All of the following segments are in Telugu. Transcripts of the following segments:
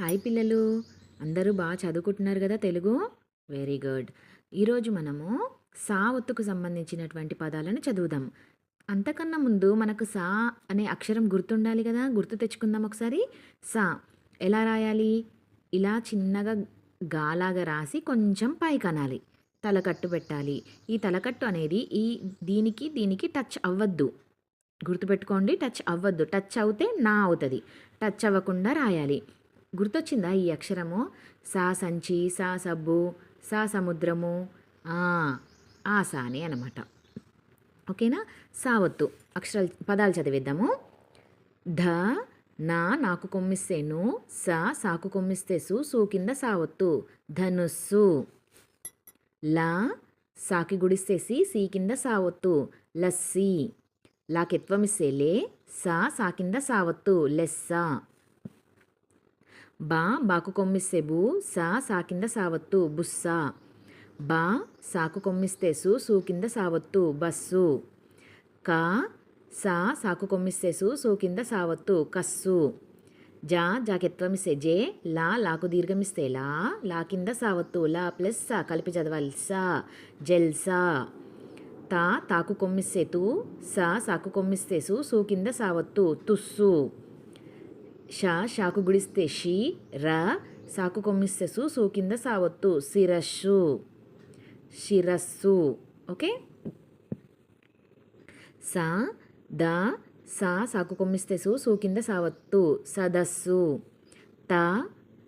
హాయ్ పిల్లలు. అందరూ బాగా చదువుకుంటున్నారు కదా తెలుగు? Very good. ఈరోజు మనము సా ఒత్తుకు సంబంధించినటువంటి పదాలను చదువుదాం. అంతకన్నా ముందు మనకు సా అనే అక్షరం గుర్తుండాలి కదా? గుర్తు తెచ్చుకుందాం ఒకసారి. సా. ఎలా రాయాలి? ఇలా చిన్నగా గాలాగా రాసి కొంచెం పైకి అనాలి తలకట్టు పెట్టాలి. ఈ తలకట్టు అనేది ఈ దీనికి దీనికి టచ్ అవ్వద్దు. గుర్తుపెట్టుకోండి టచ్ అవ్వద్దు. టచ్ అవుతే నా అవుతుంది. టచ్ అవ్వకుండా రాయాలి. గుర్తొచ్చిందా ఈ అక్షరము? సా సంచి సా సబ్బు సా సముద్రము ఆ, ఆ సాని అనమాట ఓకేనా? సావత్తు అక్షరాలు పదాలు చదివేద్దాము. ధ నా నాకు కొమ్మిస్తేను సా సాకు కొమ్మిస్తే సు సూ కింద సావత్తు ధనుస్సు. లా సాకి గుడిస్తేసి సి కింద సావత్తు లస్సి. లాకెత్వమిస్తే లే సా సా కింద సావత్తు లెస్స. బా బాకు కొమ్మిస్తే బు సా సా కింద సావత్తు బుస్సా. బా సాకు కొమ్మిస్తే సు సూ కింద సావత్తు బస్సు. కా సా సాకు కొమ్మిస్తే సు సూ కింద సావత్తు కస్సు. జా జాకెత్వమిస్తే జే లా లాకు దీర్ఘమిస్తే లా లా కింద సావత్తు లా ప్లస్ సా కలిపి చదవాలి సా జెల్సా తా తాకు కొమ్మిస్తే తు సా సాకు కొమ్మిస్తే సు సూ కింద సావత్తు తుస్సు. షా షాకు గుడిస్తే షీ రా సాకు కొమ్మిస్తే సు సూ కింద సావత్తు శిరస్సు శిరస్సు ఓకే? సా దా సా సాకు కొమ్మిస్తే సు సూ కింద సావత్తు సదస్సు. తా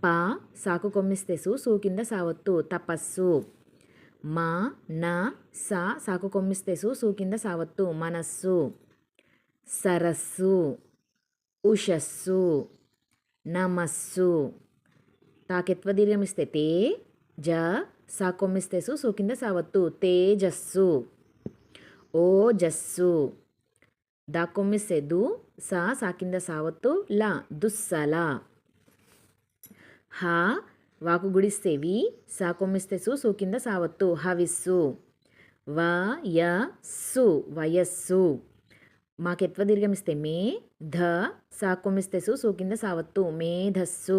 పా సాకు కొమ్మిస్తే సు సూ కింద సావత్తు తపస్సు. మా నా సా సాకు కొమ్మిస్తే సు సూ కింద సావత్తు మనస్సు. సరస్సు. ఉషస్సు నమస్సు తాకెత్వ దీర్ఘమిస్తే తే జ సా కొమ్మిస్తే సు సు కింద సావత్తు తేజస్సు ఓజస్సు దా కొమ్మిస్తే దు సా సా కింద సావత్తు ల దుస్సల హ వాకు గుడిస్తే వి సా మాకెత్వ దీర్ఘమిస్తే మే ధ సా కొమ్మిస్తే సు సు కింద సావత్తు మేధస్సు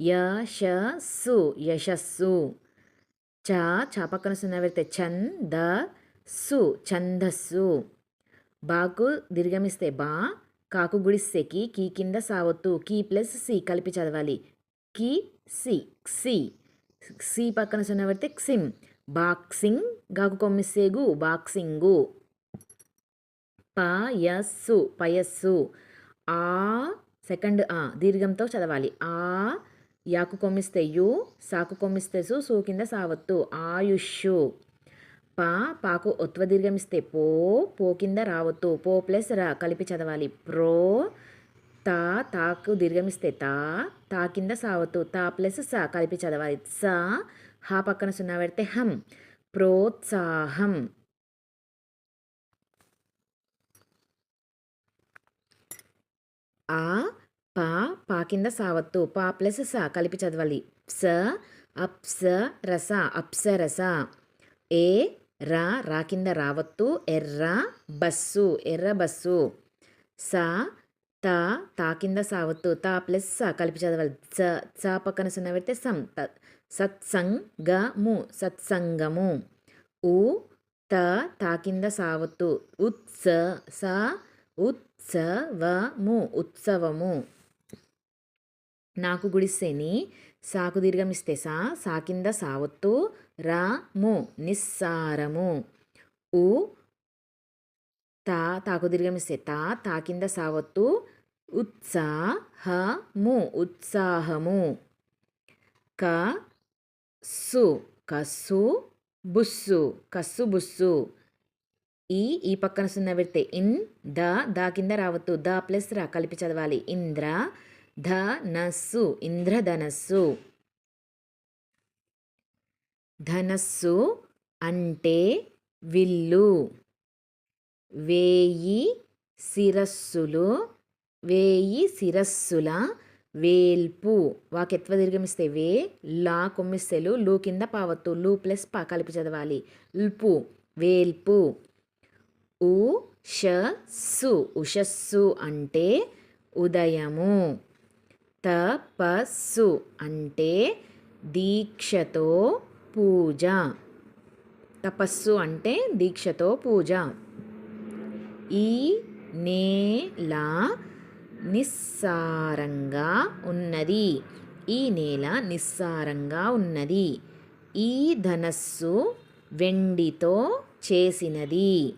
యశస్సు యశస్సు. చ చా పక్కన సున్నా పెడితే చన్ సు ఛందస్సు బాకు దీర్ఘమిస్తే బా కాకు గుడిస్తే కి కీ కింద సావత్తు కీ ప్లస్ సి కలిపి చదవాలి. కి సి సి. సి పక్కన సున్నా పెడితే క్సిమ్ బాక్సింగ్ గాకు కొమ్మిస్తేగు బాక్సింగు. పయస్సు పయస్సు. ఆ సెకండ్ ఆ దీర్ఘంతో చదవాలి. ఆ యాకు కొమ్మిస్తే యు సాకు కొమ్మిస్తే సు సూ కింద సావత్తు. ఆయుష్షు. పా పాకు ఒత్వ దీర్ఘమిస్తే పో పో కింద రావత్తు. పో ప్లస్ రా కలిపి చదవాలి. ప్రో తా తాకు దీర్ఘమిస్తే తా తా కింద సావత్తు. తా ప్లస్ సా కలిపి చదవాలి. సా హా పక్కన సున్నా పెడితే హం. ప్రోత్సాహం. ఆ పా పా కింద సావత్తు. పా ప్లస్ స కలిపి చదవాలి. స అప్స రస అప్సరస ఏ రా రా కింద రావత్తు. ఎర్ర బస్సు. ఎర్ర బస్సు. సా తా తా కింద సావత్తు. తా ప్లస్ స కలిపి చదవాలి. స స పక్కన సున్న పెడితే సం. త సత్సంగము. సత్సంగము. ఉ త తా కింద సావత్తు. ఉత్స స ఉత్సవము ఉత్సవము. నాకు గుడిసెని సాకు దీర్ఘమిస్తే సా సా కింద సావత్తు రాము నిస్సారము. ఉ తా తాకు దీర్ఘమిస్తే తా తా కింద సావత్తు ఉత్సాహము ఉత్సాహము. క సు కస్సు బుస్సు కస్సు బుస్సు. ఈ ఈ పక్కన సున్నా పెడితే ఇన్ ద దా కింద రావద్దు. ద ప్లస్ రా కలిపి చదవాలి. ఇంద్ర ధనస్సు ఇంద్రధనస్సు ధనస్సు. అంటే విల్లు. వేయి శిరస్సులు. వేయి శిరస్సుల వేల్పు. వాకెత్వ దీర్ఘమిస్తే వే లా కొమ్మిస్తేలు లూ కింద పావత్తు లూ ప్లస్ పా కలిపి చదవాలి. ల్పు. వేల్పు. ఉషస్సు. ఉషస్సు అంటే ఉదయము. తపస్సు అంటే దీక్షతో పూజ. తపస్సు అంటే దీక్షతో పూజ. ఈ నేల నిస్సారంగా ఉన్నది. ఈ నేల నిస్సారంగా ఉన్నది. ఈ ధనస్సు వెండితో చేసినది.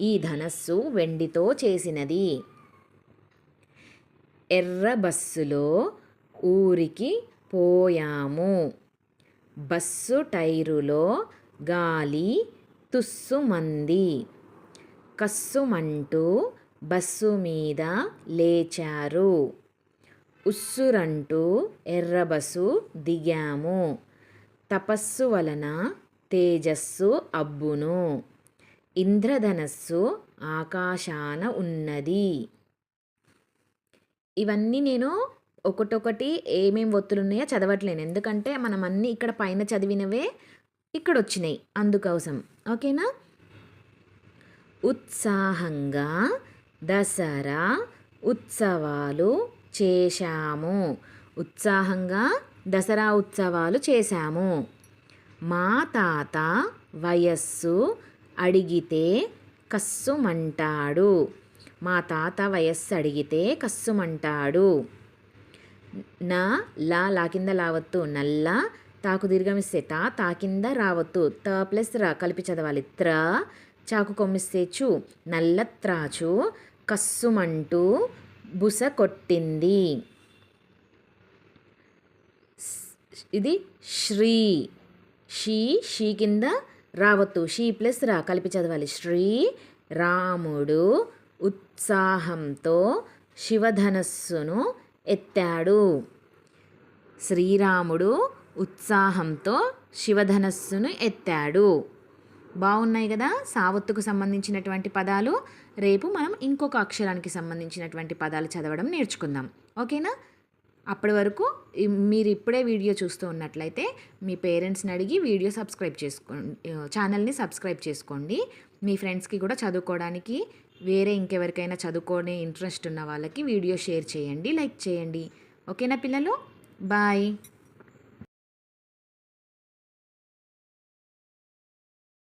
ఈ ధనస్సు వెండితో చేసినది. ఎర్ర బస్సులో ఊరికి పోయాము. బస్సు టైరులో గాలి తుస్సుమంది. కస్సుమంటూ బస్సు మీద లేచారు. ఉస్సురంటూ ఎర్రబస్సు దిగాము. తపస్సు వలన తేజస్సు అబ్బును. ఇంద్రధనస్సు ఆకాశాన ఉన్నది. ఇవన్నీ నేను ఒకటొకటి ఏమేమి ఒత్తులు ఉన్నాయో చదవట్లేను. ఎందుకంటే మనం అన్నీ ఇక్కడ పైన చదివినవే ఇక్కడ వచ్చినాయి అందుకోసం. ఓకేనా? ఉత్సాహంగా దసరా ఉత్సవాలు చేశాము. ఉత్సాహంగా దసరా ఉత్సవాలు చేశాము. మా తాత వయస్సు అడిగితే కస్సుమంటాడు. మా తాత వయస్సు అడిగితే కస్సుమంటాడు. నా లా లా కింద లావత్తు నల్ల తాకు దీర్ఘమిస్తే తా తా కింద రావత్తు. త ప్లస్ ర కలిపి చదవాలి త్ర చాకు కొమ్మిస్తే చు నల్ల త్రాచు కస్సుమంటూ బుస కొట్టింది. ఇది శ్రీ. షీ షీ కింద రావత్తు షీ ప్లస్ రా. కలిపి చదవాలి. శ్రీ రాముడు ఉత్సాహంతో శివధనస్సును ఎత్తాడు. శ్రీరాముడు ఉత్సాహంతో శివధనస్సును ఎత్తాడు. బాగున్నాయి కదా? సావత్తుకు సంబంధించినటువంటి పదాలు. రేపు మనం ఇంకొక అక్షరానికి సంబంధించినటువంటి పదాలు చదవడం నేర్చుకుందాం. ఓకేనా? అప్పటి వరకు మీరు ఇప్పుడే వీడియో చూస్తూ ఉన్నట్లయితే మీ పేరెంట్స్ని అడిగి వీడియో సబ్స్క్రైబ్ చేసుకోండి ఛానల్ని సబ్స్క్రైబ్ చేసుకోండి. మీ ఫ్రెండ్స్కి కూడా చదువుకోవడానికి వేరే ఇంకెవరికైనా చదువుకోనే ఇంట్రెస్ట్ ఉన్న వాళ్ళకి వీడియో షేర్ చేయండి లైక్ చేయండి. ఓకేనా పిల్లలు? బాయ్.